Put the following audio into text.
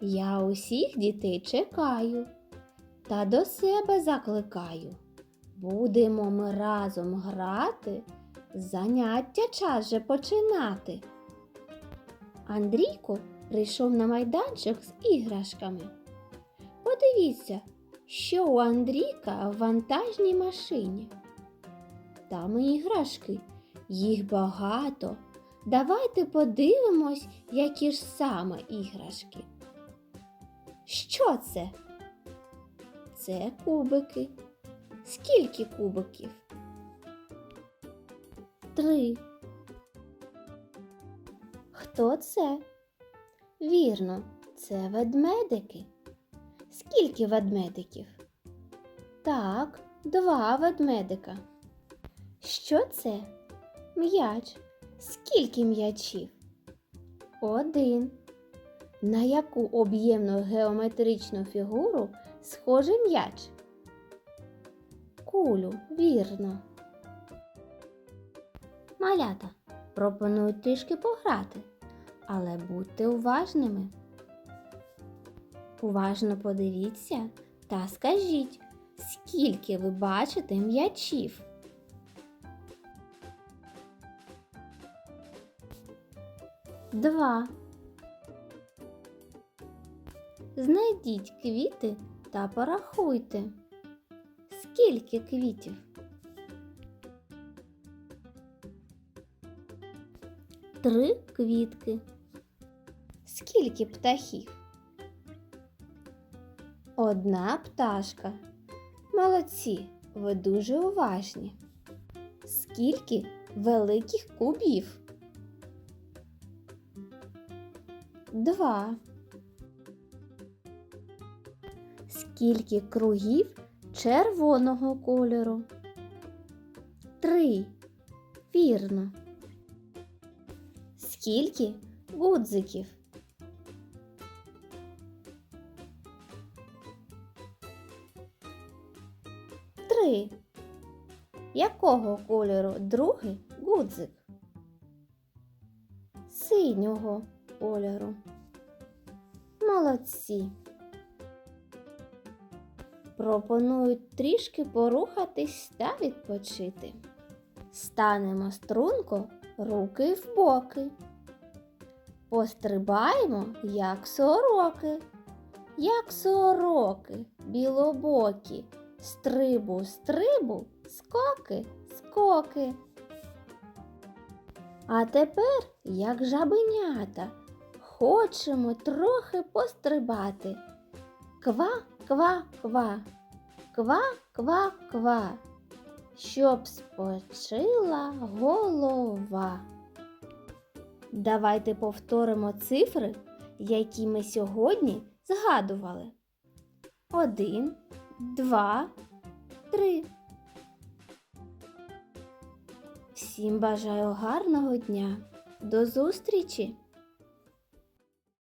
Я усіх дітей чекаю та до себе закликаю. Будемо ми разом грати, заняття час же починати. Андрійко прийшов на майданчик з іграшками. Подивіться, що у Андрійка в вантажній машині. Там іграшки, їх багато. Давайте подивимось, які ж саме іграшки. Що це? Це кубики. Скільки кубиків? Три. Хто це? Вірно, це ведмедики. Скільки ведмедиків? Так, два ведмедика. Що це? М'яч. Скільки м'ячів? Один. На яку об'ємну геометричну фігуру схожий м'яч? Кулю, вірно. Малята, пропоную трішки пограти, але будьте уважними. Уважно подивіться та скажіть, скільки ви бачите м'ячів. Два. Знайдіть квіти та порахуйте. Скільки квітів? Три квітки. Скільки птахів? Одна пташка. Молодці, ви дуже уважні. Скільки великих кубів? Два. Скільки кругів червоного кольору? Три. Вірно. Скільки гудзиків? Три. Якого кольору другий гудзик? Синього кольору. Молодці. Пропоную трішки порухатись та відпочити. Станемо струнко руки в боки. Пострибаємо, як сороки, як сороки, білобокі, стрибу, стрибу, скоки, скоки. А тепер, як жабенята, хочемо трохи пострибати. Ква, ква, ква, ква, ква, ква, щоб спочила голова. Давайте повторимо цифри, які ми сьогодні згадували. Один, два, три. Всім бажаю гарного дня. До зустрічі!